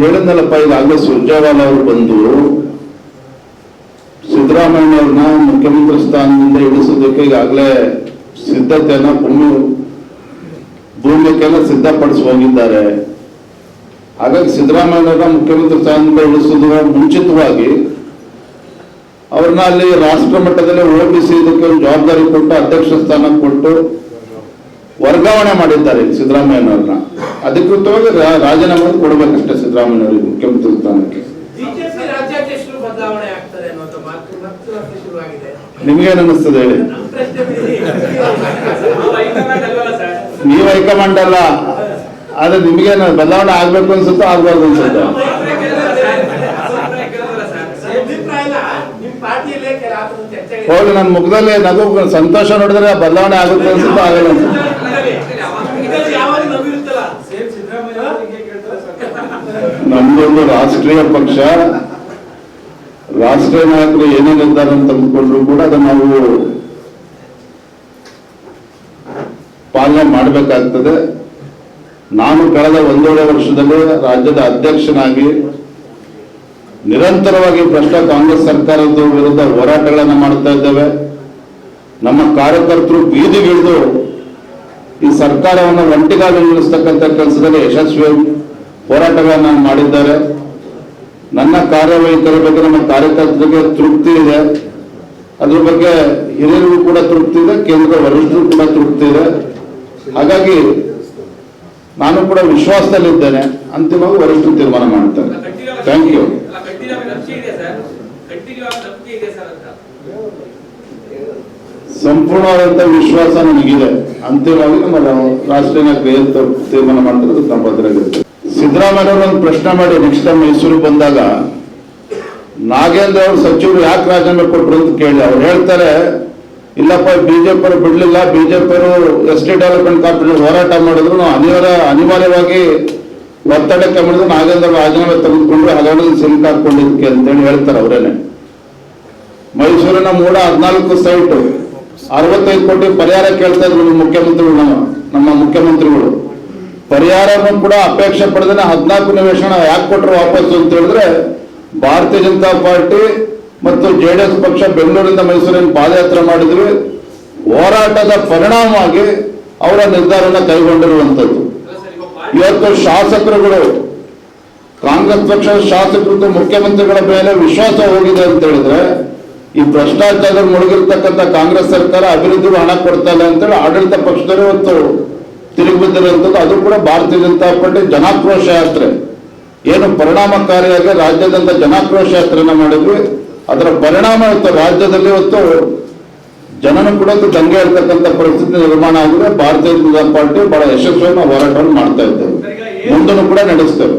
ಹೇಳಿದ್ನಲ್ಲಪ್ಪ ಈಗಾಗಲೇ ಸುರ್ಜೇವಾಲ ಅವರು ಬಂದು ಸಿದ್ದರಾಮಯ್ಯವ್ರನ್ನ ಮುಖ್ಯಮಂತ್ರಿ ಸ್ಥಾನದಿಂದ ಇಳಿಸೋದಕ್ಕೆ ಈಗಾಗಲೇ ಸಿದ್ಧತೆಯನ್ನ ಭೂಮಿ ಭೂಮಿಕೆಲ್ಲ ಸಿದ್ಧಪಡಿಸಿ ಹೋಗಿದ್ದಾರೆ. ಹಾಗಾಗಿ ಸಿದ್ದರಾಮಯ್ಯವ್ರನ್ನ ಮುಖ್ಯಮಂತ್ರಿ ಸ್ಥಾನದಿಂದ ಇಳಿಸೋದ್ರ ಮುಂಚಿತವಾಗಿ ಅವ್ರನ್ನ ಅಲ್ಲಿ ರಾಷ್ಟ್ರ ಮಟ್ಟದಲ್ಲಿ ಓಬಿಸಿ ಇದಕ್ಕೆ ಜವಾಬ್ದಾರಿ ಕೊಟ್ಟು, ಅಧ್ಯಕ್ಷ ಸ್ಥಾನ ಕೊಟ್ಟು ವರ್ಗಾವಣೆ ಮಾಡಿದ್ದಾರೆ ಸಿದ್ದರಾಮಯ್ಯನವ್ರನ್ನ. ಅಧಿಕೃತವಾಗಿ ರಾಜೀನಾಮೆ ಕೊಡಬೇಕಷ್ಟೇ ಸಿದ್ದರಾಮಯ್ಯವ್ರಿಗೆ ಮುಖ್ಯಮಂತ್ರಿ ಸ್ಥಾನಕ್ಕೆ. ನಿಮ್ಗೇನ್ ಅನ್ನಿಸ್ತದೆ ಹೇಳಿ. ನಾವು ಹೈಕಮಾಂಡ್ ಸರ್? ನೀವು ಹೈಕಮಾಂಡ್ ಅಲ್ಲ. ಆದ್ರೆ ನಿಮ್ಗೇನು ಬದಲಾವಣೆ ಆಗ್ಬೇಕು ಅನ್ಸುತ್ತೋ ಆಗ್ಬಾರ್ದು ಅನ್ಸುತ್ತೆ? ಹೋಗಿ ನನ್ನ ಮುಖದಲ್ಲಿ ನಗು ಸಂತೋಷ ನೋಡಿದ್ರೆ ಬದಲಾವಣೆ ಆಗುತ್ತೆ ಅನ್ಸುತ್ತೋ ಆಗಲ್ಲ ಅನ್ಸುತ್ತೆ ನಮ್ದೊಂದು ರಾಷ್ಟ್ರೀಯ ಪಕ್ಷ, ರಾಷ್ಟ್ರೀಯ ನಾಯಕರು ಏನೇ ನಿರ್ಧಾರ ಕೂಡ ಅದನ್ನ ನಾವು ಪಾಲನೆ ಮಾಡಬೇಕಾಗ್ತದೆ. ನಾನು ಕಳೆದ ಒಂದೂವರೆ ವರ್ಷದಲ್ಲಿ ರಾಜ್ಯದ ಅಧ್ಯಕ್ಷನಾಗಿ ನಿರಂತರವಾಗಿ ಭ್ರಷ್ಟ ಕಾಂಗ್ರೆಸ್ ಸರ್ಕಾರದ ವಿರುದ್ಧ ಹೋರಾಟಗಳನ್ನು ಮಾಡ್ತಾ ಇದ್ದೇವೆ. ನಮ್ಮ ಕಾರ್ಯಕರ್ತರು ಬೀದಿಗಿಳಿದು ಈ ಸರ್ಕಾರವನ್ನು ಒಂಟಿಗಾಗಿ ನಿಲ್ಲಿಸ್ತಕ್ಕಂಥ ಕೆಲಸದಲ್ಲಿ ಯಶಸ್ವಿ ಹೋರಾಟಗಳನ್ನ ಮಾಡಿದ್ದಾರೆ. ನನ್ನ ಕಾರ್ಯವೈಖರಿ ಬಗ್ಗೆ ನಮ್ಮ ಕಾರ್ಯಕರ್ತರಿಗೆ ತೃಪ್ತಿ ಇದೆ. ಅದ್ರ ಬಗ್ಗೆ ಹಿರಿಯರಿಗೂ ಕೂಡ ತೃಪ್ತಿ ಇದೆ, ಕೇಂದ್ರ ವರಿಷ್ಠರು ಕೂಡ ತೃಪ್ತಿ ಇದೆ. ಹಾಗಾಗಿ ನಾನು ಕೂಡ ವಿಶ್ವಾಸದಲ್ಲಿದ್ದೇನೆ. ಅಂತಿಮವಾಗಿ ವರಿಷ್ಠರು ತೀರ್ಮಾನ ಮಾಡ್ತಾರೆ. ಥ್ಯಾಂಕ್ ಯು ಸಂಪೂರ್ಣವಾದಂತ ವಿಶ್ವಾಸ ನನಗಿದೆ. ಅಂತಿಮವಾಗಿ ನಮ್ಮ ರಾಷ್ಟ್ರೀಯ ತೀರ್ಮಾನ ಮಾಡ್ತಾರೆ ಅದು ಸಿದ್ದರಾಮಯ್ಯ ಒಂದು ಪ್ರಶ್ನೆ ಮಾಡಿ ನೆಕ್ಸ್ಟ್ ಟೈಮ್ ಮೈಸೂರಿಗೆ ಬಂದಾಗ ನಾಗೇಂದ್ರ ಅವರು ಸಚಿವರು ಯಾಕೆ ರಾಜೀನಾಮೆ ಕೊಟ್ಟರು ಅಂತ ಕೇಳಿ ಅವ್ರು ಹೇಳ್ತಾರೆ, ಇಲ್ಲಪ್ಪ ಬಿಜೆಪಿ ಅವರು ಬಿಡ್ಲಿಲ್ಲ ಬಿಜೆಪಿ ಅವರು ಎಸ್ ಟಿ ಡೆವಲಪ್ಮೆಂಟ್ ಕಾರ್ಪೊರೇಷನ್ ಹೋರಾಟ ಮಾಡಿದ್ರು, ನಾವು ಅನಿವಾರ್ಯ, ಅನಿವಾರ್ಯವಾಗಿ ಒತ್ತಡಕ್ಕೆ ಮಾಡಿದ್ರು ನಾಗೇಂದ್ರ ರಾಜೀನಾಮೆ ತೆಗೆದುಕೊಂಡ್ರು ಹಗರಣದಲ್ಲಿ ಸಿಲುಕಾಕೊಂಡಿದ್ದಕ್ಕೆ ಅಂತೇಳಿ ಹೇಳ್ತಾರೆ ಅವರೇನೆ. ಮೈಸೂರಿನ ಮೂಡ ಹದಿನಾಲ್ಕು ಸೈಟು, ಅರವತ್ತೈದು ಕೋಟಿ ಪರಿಹಾರ ಕೇಳ್ತಾ ಇದ್ರು ಮುಖ್ಯಮಂತ್ರಿಗಳು, ನಮ್ಮ ನಮ್ಮ ಮುಖ್ಯಮಂತ್ರಿಗಳು. ಪರಿಹಾರವನ್ನು ಕೂಡ ಅಪೇಕ್ಷೆ ಪಡೆದೇ ಹದಿನಾಲ್ಕು ನಿವೇಶನ ಯಾಕೆ ಕೊಟ್ಟರು ವಾಪಸ್ಸು ಅಂತ ಹೇಳಿದ್ರೆ, ಭಾರತೀಯ ಜನತಾ ಪಾರ್ಟಿ ಮತ್ತು ಜೆಡಿಎಸ್ ಪಕ್ಷ ಬೆಂಗಳೂರಿಂದ ಮೈಸೂರಿನ ಪಾದಯಾತ್ರೆ ಮಾಡಿದ್ವಿ ಹೋರಾಟದ ಪರಿಣಾಮವಾಗಿ ಅವರ ನಿರ್ಧಾರವನ್ನು ಕೈಗೊಂಡಿರುವಂತದ್ದು ಇವತ್ತು ಶಾಸಕರುಗಳು, ಕಾಂಗ್ರೆಸ್ ಪಕ್ಷದ ಶಾಸಕರು ಮುಖ್ಯಮಂತ್ರಿಗಳ ಮೇಲೆ ವಿಶ್ವಾಸ ಹೋಗಿದೆ ಅಂತ ಹೇಳಿದ್ರೆ, ಈ ಭ್ರಷ್ಟಾಚಾರದಲ್ಲಿ ಮುಳುಗಿರ್ತಕ್ಕಂಥ ಕಾಂಗ್ರೆಸ್ ಸರ್ಕಾರ ಅಭಿವೃದ್ಧಿಗೂ ಹಣ ಕೊಡ್ತಾ ಇಲ್ಲ ಅಂತೇಳಿ ಆಡಳಿತ ಪಕ್ಷದವರು ಇವತ್ತು ತಿರುಗಿ ಅದು ಕೂಡ ಭಾರತೀಯ ಜನತಾ ಪಾರ್ಟಿ ಜನಾಕ್ರೋಶ ಯಾತ್ರೆ. ಏನು ಪರಿಣಾಮಕಾರಿಯಾಗಿ ರಾಜ್ಯದಂತ ಜನಾಕ್ರೋಶ ಶಾಸ್ತ್ರನ ಮಾಡಿದ್ವಿ. ಅದರ ಪರಿಣಾಮ ಇವತ್ತು ರಾಜ್ಯದಲ್ಲಿ ಇವತ್ತು ಜನನು ಕೂಡ ದಂಗೆ ಇರ್ತಕ್ಕಂಥ ಪರಿಸ್ಥಿತಿ ನಿರ್ಮಾಣ ಆಗಿದೆ. ಭಾರತೀಯ ಜನತಾ ಪಾರ್ಟಿ ಬಹಳ ಯಶಸ್ವಿಯನ್ನು ಹೋರಾಟವನ್ನು ಮಾಡ್ತಾ ಇದ್ದೇವೆ. ಮುಂದನ್ನು ಕೂಡ ನಡೆಸ್ತೇವೆ.